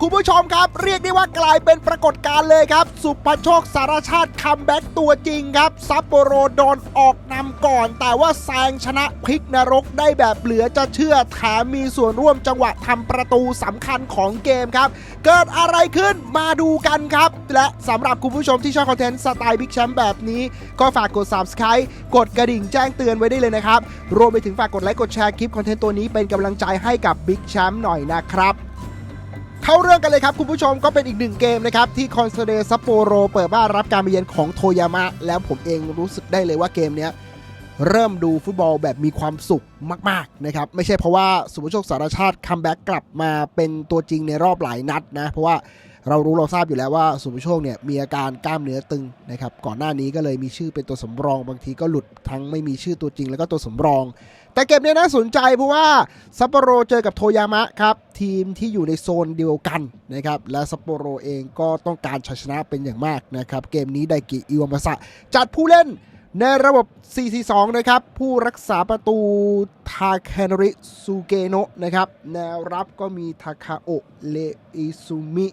คุณผู้ชมครับ เรียกได้ว่ากลายเป็นปรากฏการณ์เลยครับ สุภโชคสารชาติคัมแบ็กตัวจริงครับ ซัปโปโรโดนออกนำก่อน แต่ว่าแซงชนะพลิกนรกได้แบบเหลือจะเชื่อแถมมีส่วนร่วมจังหวะทำประตูสำคัญของเกมครับ เกิดอะไรขึ้นมาดูกันครับ และสำหรับคุณผู้ชมที่ชอบคอนเทนต์สไตล์บิ๊กแชมป์แบบนี้ ก็ฝากกด subscribe กดกระดิ่งแจ้งเตือนไว้ได้เลยนะครับ รวมไปถึงฝากกดไลค์กดแชร์คลิปคอนเทนต์ตัวนี้เป็นกำลังใจให้กับบิ๊กแชมป์หน่อยนะครับ เข้าเรื่องกันเลยครับคุณผู้ชมก็เป็นอีกหนึ่งเกมนะครับ ที่คอนเซเดซัปโปโรเปิดบ้านรับการมาเยือนของโทยามะ แล้วผมเองรู้สึกได้เลยว่าเกมเนี้ยเริ่มดูฟุตบอลแบบมีความสุขมาก ๆ นะครับ ไม่ใช่เพราะว่าสุภโชคสารชาติคัมแบ็กกลับมาเป็นตัวจริงในรอบหลายนัดนะ เพราะว่าเรารู้เราทราบอยู่แล้วว่าสุภโชคเนี่ยมีอาการกล้ามเนื้อตึงนะครับก่อนหน้านี้ก็เลยมีชื่อเป็นตัวสำรอง บางทีก็หลุดทั้งไม่มีชื่อตัวจริงแล้วก็ตัวสำรอง แต่เกมนี้น่าสนใจเพราะว่าซัปโปโรเจอกับโทยามะครับทีมที่อยู่ในโซนเดียวกันนะครับและซัปโปโรเองก็ต้องการชัยชนะเป็นอย่างมากนะครับเกมนี้ไดกิอิวามาสะจัดผู้เล่นในระบบ 4-4-2 นะครับ ผู้รักษาประตูทาแคนริซูเกโนะนะครับ แนวรับก็มีทาคาโอเลอิซุมิ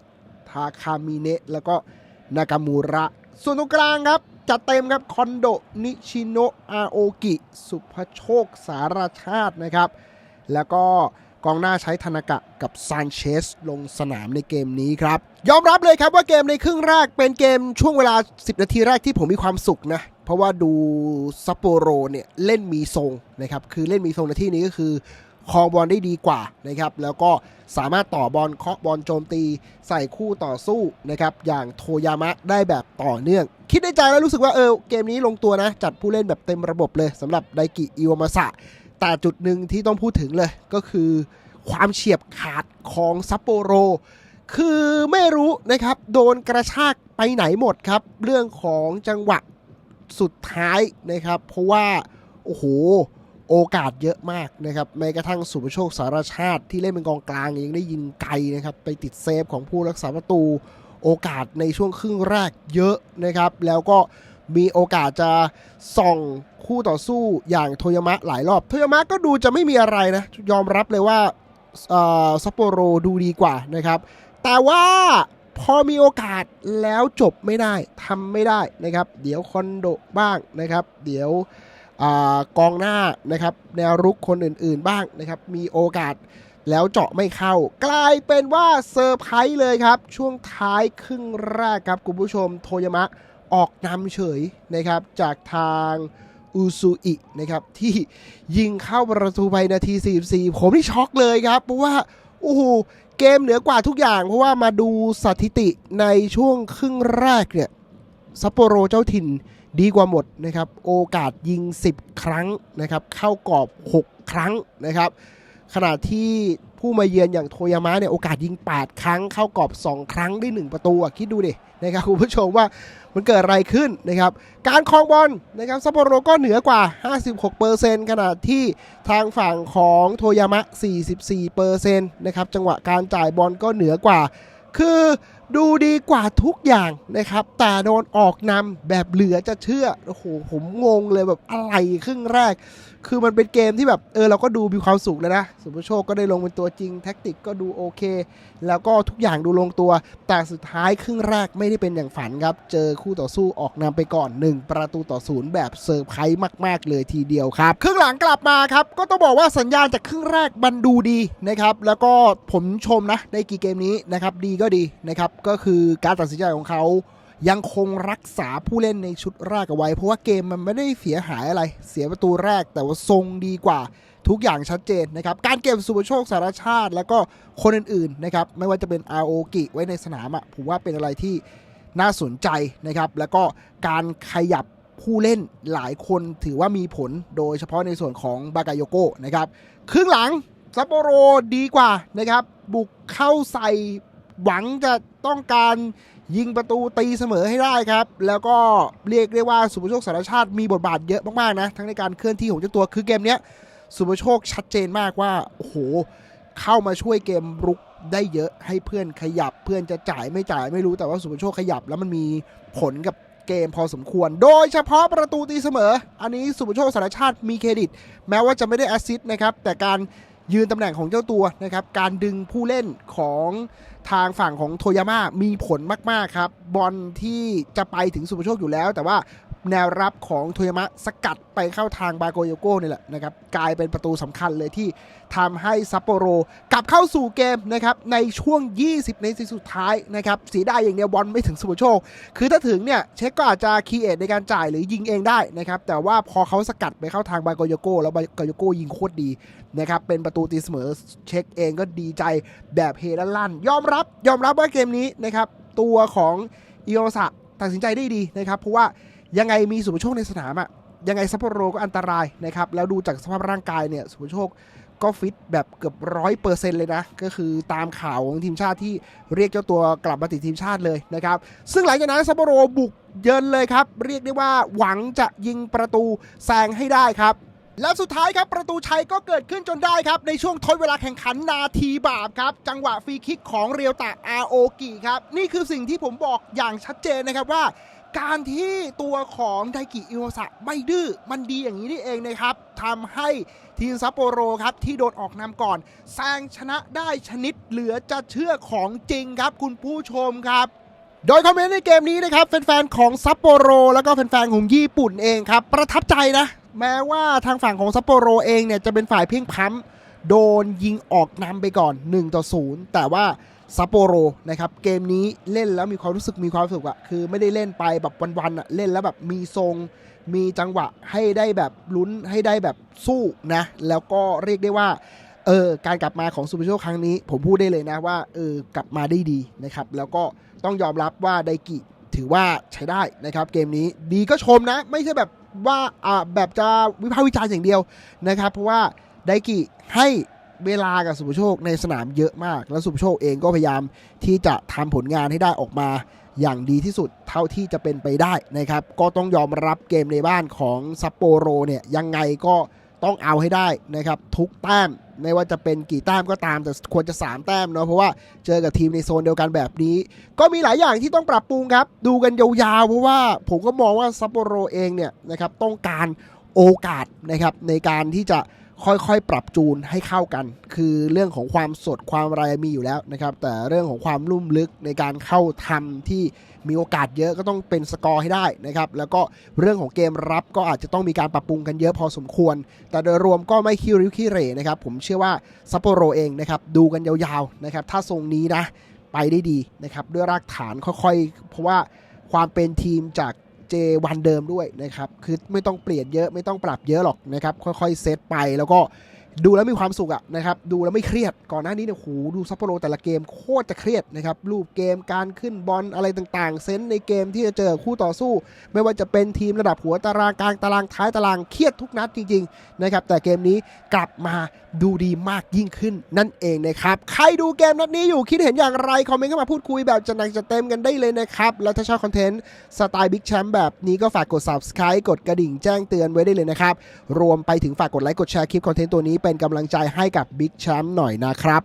ทาคามิเนะ แล้วก็นากามูระ ส่วนตรงกลางครับ จัดเต็มครับคอนโดนิชิโนะอาโอกิ สุภโชคสารชาตินะครับ แล้วก็กองหน้าใช้ธนากะกับซานเชสลงสนามในเกมนี้ครับ ยอมรับเลยครับว่าเกมในครึ่งแรกเป็นเกมช่วงเวลา 10 นาทีแรกที่ผมมีความสุขนะ เพราะว่าดูซัปโปโรเนี่ยเล่นมีทรงนะครับ คือเล่นมีทรงในที่นี้ก็คือ ครองบอลได้ดีกว่านะครับแล้วก็สามารถต่อบอลเคาะบอลโจมตี ใส่คู่ต่อสู้นะครับอย่างโทยามะได้แบบต่อเนื่อง คิดในใจแล้วรู้สึกว่าเออเกมนี้ลงตัวนะ จัดผู้เล่นแบบเต็มระบบเลยสำหรับไดกิอิวามาสะแต่จุดหนึ่งที่ต้องพูดถึงเลยก็คือความเฉียบขาดของซัปโปโร คือไม่รู้นะครับ โดนกระชากไปไหนหมดครับ เรื่องของจังหวะสุดท้ายนะครับ เพราะว่า โอ้โห โอกาสเยอะมากนะครับแม้กระทั่งสุภโชคสารชาติที่เล่นเป็นกองกลางยังได้ยินไกลนะครับไปติดเซฟของผู้รักษาประตู โอกาสในช่วงครึ่งแรกเยอะนะครับ แล้วก็มีโอกาสจะส่องคู่ต่อสู้อย่างโทยามะหลายรอบ โทยามะก็ดูจะไม่มีอะไรนะ ยอมรับเลยว่าเออซัปโปโรดูดีกว่านะครับ แต่ว่าพอมีโอกาสแล้วจบไม่ได้ทำไม่ได้นะครับ เดี๋ยวคอนโดบ้างนะครับ เดี๋ยว อกองหน้านะครับแนวรุกคนอื่นๆบ้างนะครับ มีโอกาสแล้วเจาะไม่เข้า กลายเป็นว่าเซอร์ไพรส์เลยครับ ช่วงท้ายครึ่งแรกครับคุณผู้ชมโทยามะออกนำเฉยนะครับจากทางอูซูอินะครับที่ยิงเข้าประตูไปนาที 44 ผมนี่ช็อกเลยครับ เพราะว่าโอ้โหเกมเหนือกว่าทุกอย่าง เพราะว่ามาดูสถิติในช่วงครึ่งแรกเนี่ย ซัปโปโรเจ้าถิ่นดีกว่าหมดนะครับ โอกาสยิง 10 ครั้งนะครับ เข้ากรอบ 6 ครั้งนะครับ ขณะที่ผู้มาเยือนอย่างโทยามะเนี่ยโอกาสยิง 8 ครั้ง เข้ากรอบ 2 ครั้งได้ 1 ประตูคิดดูดินะครับคุณผู้ชมว่ามันเกิดอะไรขึ้นนะครับ การครองบอลนะครับซัปโปโรก็เหนือกว่า 56%ขณะที่ทางฝั่งของโทยามะ 44%นะครับจังหวะการจ่ายบอลก็เหนือกว่า คือดูดีกว่าทุกอย่างนะครับ แต่โดนออกนำแบบเหลือจะเชื่อ โอ้โห ผมงงเลยแบบอะไรครึ่งแรก คือมันเป็นเกมที่แบบ เออ เราก็ดูมีความสุขแล้วนะ สุภโชคก็ได้ลงเป็นตัวจริง แท็กติกก็ดูโอเค แล้วก็ทุกอย่างดูลงตัว แต่สุดท้ายครึ่งแรกไม่ได้เป็นอย่างฝันครับ เจอคู่ต่อสู้ออกนำไปก่อน 1 ประตูต่อศูนย์แบบเซอร์ไพรส์มาก ๆ เลยทีเดียวครับครึ่งหลังกลับมาครับ ก็ต้องบอกว่าสัญญาณจากครึ่งแรกมันดูดีนะครับ แล้วก็ผมชมนะในกี่เกมนี้นะครับ ดีก็ดีนะครับก็คือการตัดสินใจของเขายังคงรักษาผู้เล่นในชุดแรกเอาไว้ เพราะว่าเกมมันไม่ได้เสียหายอะไร เสียประตูแรกแต่ว่าทรงดีกว่าทุกอย่างชัดเจนนะครับ การเก็บสุภโชคสารชาติ แล้วก็คนอื่นๆนะครับไม่ว่าจะเป็นอาโอกิไว้ในสนามอะผมว่าเป็นอะไรที่น่าสนใจนะครับ แล้วก็การขยับผู้เล่นหลายคนถือว่ามีผลโดยเฉพาะในส่วนของบากาโยโกะนะครับครึ่งหลังซัปโปโรดีกว่านะครับ บุกเข้าใส่ หวังจะต้องการยิงประตูตีเสมอให้ได้ครับ แล้วก็เรียกได้ว่าสุภโชคสารชาติมีบทบาทเยอะมากๆนะ ทั้งในการเคลื่อนที่ของเจ้าตัวคือเกมเนี้ยสุภโชคชัดเจนมากว่าโอ้โหเข้ามาช่วยเกมรุกได้เยอะให้เพื่อนขยับเพื่อนจะจ่ายไม่จ่ายไม่รู้แต่ว่าสุภโชคขยับแล้วมันมีผลกับเกมพอสมควร โดยเฉพาะประตูตีเสมอ อันนี้สุภโชคสารชาติมีเครดิต แม้ว่าจะไม่ได้แอสซิสต์นะครับแต่การ ยืนตำแหน่งของเจ้าตัวนะครับการดึงผู้เล่นของทางฝั่งของโทยาม่ามีผลมาก ๆ ครับ บอลที่จะไปถึงสุภโชคอยู่แล้ว แต่ว่า แนวรับของโทยามะสกัดไปเข้าทางบาโกโยโก้นี่แหละนะครับกลายเป็นประตูสำคัญเลยที่ทำให้ซัปโปโรกลับเข้าสู่เกมนะครับในช่วง 20 ในทีสุดท้ายนะครับเสียดายอย่างเดียวบอลไม่ถึงสุภโชค คือถ้าถึงเนี่ยเช็คก็อาจจะคีเอทในการจ่ายหรือยิงเองได้นะครับแต่ว่าพอเขาสกัดไปเข้าทางบาโกโยโก้แล้วบาโกโยโก้ยิงโคตรดีนะครับเป็นประตูตีเสมอเช็คเองก็ดีใจแบบเฮลั่นยอมรับยอมรับว่าเกมนี้นะครับตัวของอิโอสะตัดสินใจได้ดีนะครับเพราะว่า ยังไงมีสุภโชคในสนามอะยังไงซัปโปโรก็อันตรายนะครับ แล้วดูจากสภาพร่างกายเนี่ยสุภโชคก็ฟิตแบบเกือบร้อยเปอร์เซ็นต์เลยนะ ก็คือตามข่าวของทีมชาติที่เรียกเจ้าตัวกลับมาติดทีมชาติเลยนะครับ ซึ่งหลังจากนั้นซัปโปโรบุกเยินเลยครับ เรียกได้ว่าหวังจะยิงประตูแซงให้ได้ครับและสุดท้ายครับประตูชัยก็เกิดขึ้นจนได้ครับ ในช่วงทดเวลาแข่งขันนาทีบาปครับ จังหวะฟรีคิกของเรียวตะอาโอกิครับ นี่คือสิ่งที่ผมบอกอย่างชัดเจนนะครับว่า การที่ตัวของไดกิอิโอสะไม่ดื้อมันดีอย่างนี้นี่เองนะครับทำให้ทีมซัปโปโรครับที่โดนออกนำก่อนแซงชนะได้ชนิดเหลือจะเชื่อของจริงครับคุณผู้ชมครับ โดยคอมเมนต์ในเกมนี้นะครับแฟนๆของซัปโปโร แล้วก็แฟนๆของญี่ปุ่นเองครับ ประทับใจนะ แม้ว่าทางฝั่งของซัปโปโรเองเนี่ยจะเป็นฝ่ายเพียงพล้ำโดนยิงออกนำไปก่อน 1 ต่อ 0 แต่ว่า ซัปโปโรนะครับเกมนี้เล่นแล้วมีความรู้สึกมีความสุขอะคือไม่ได้เล่นไปแบบวันๆอะเล่นแล้วแบบมีทรง มีจังหวะให้ได้แบบลุ้นให้ได้แบบสู้นะ แล้วก็เรียกได้ว่าเออการกลับมาของซูเปอร์โชคครั้งนี้ ผมพูดได้เลยนะว่าเออกลับมาได้ดีนะครับ แล้วก็ต้องยอมรับว่าไดกิถือว่าใช้ได้นะครับ เกมนี้ดีก็ชมนะ ไม่ใช่แบบว่าอ่าแบบจะวิพากษ์วิจารณ์อย่างเดียวนะครับ เพราะว่าไดกิให้ เวลากับสุภโชคในสนามเยอะมาก แล้วสุภโชคเองก็พยายามที่จะทำผลงานให้ได้ออกมาอย่างดีที่สุดเท่าที่จะเป็นไปได้นะครับ ก็ต้องยอมรับเกมในบ้านของซัปโปโรเนี่ยยังไงก็ต้องเอาให้ได้นะครับ ทุกแต้มไม่ว่าจะเป็นกี่แต้มก็ตามแต่ควรจะ 3 แต้มเนาะเพราะว่าเจอกับทีมในโซนเดียวกันแบบนี้ ก็มีหลายอย่างที่ต้องปรับปรุงครับ ดูกันยาวๆ เพราะว่าผมก็มองว่าซัปโปโรเองเนี่ยนะครับต้องการโอกาสนะครับในการที่จะ ค่อยๆ ปรับจูนให้เข้ากัน คือเรื่องของความสดความอะไรมีอยู่แล้วนะครับ แต่เรื่องของความลุ่มลึกในการเข้าทำที่มีโอกาสเยอะก็ต้องเป็นสกอร์ให้ได้นะครับ แล้วก็เรื่องของเกมรับก็อาจจะต้องมีการปรับปรุงกันเยอะพอสมควร แต่โดยรวมก็ไม่คิวริวคิเรนะครับ ผมเชื่อว่าซัปโปโรเองนะครับ ดูกันยาวๆนะครับ ถ้าทรงนี้นะไปได้ดีนะครับ ด้วยรากฐานค่อยๆ เพราะว่าความเป็นทีมจาก เจวันเดิมด้วยนะครับ คือไม่ต้องเปลี่ยนเยอะไม่ต้องปรับเยอะหรอกนะครับ ค่อยๆเซตไปแล้วก็ดูแล้วมีความสุขอะนะครับ ดูแล้วไม่เครียดก่อนหน้านี้เนี่ยโหดูซัปโปโรแต่ละเกมโคตรจะเครียดนะครับ รูปเกมการขึ้นบอลอะไรต่างๆ เซนในเกมที่จะเจอคู่ต่อสู้ ไม่ว่าจะเป็นทีมระดับหัวตารางกลางตารางท้ายตารางเครียดทุกนัดจริงๆนะครับแต่เกมนี้กลับมา ดูดีมากยิ่งขึ้นนั่นเองนะครับ ใครดูเกมนัดนี้อยู่คิดเห็นอย่างไร คอมเมนต์เข้ามาพูดคุยแบบจะหนักจะเต็มกันได้เลยนะครับ แล้วถ้าชอบคอนเทนต์ สไตล์บิ๊กแชมป์แบบนี้ก็ฝากกด subscribe กดกระดิ่งแจ้งเตือนไว้ได้เลยนะครับ รวมไปถึงฝากกดไลค์กดแชร์คลิปคอนเทนต์ตัวนี้เป็นกำลังใจให้กับบิ๊กแชมป์หน่อยนะครับ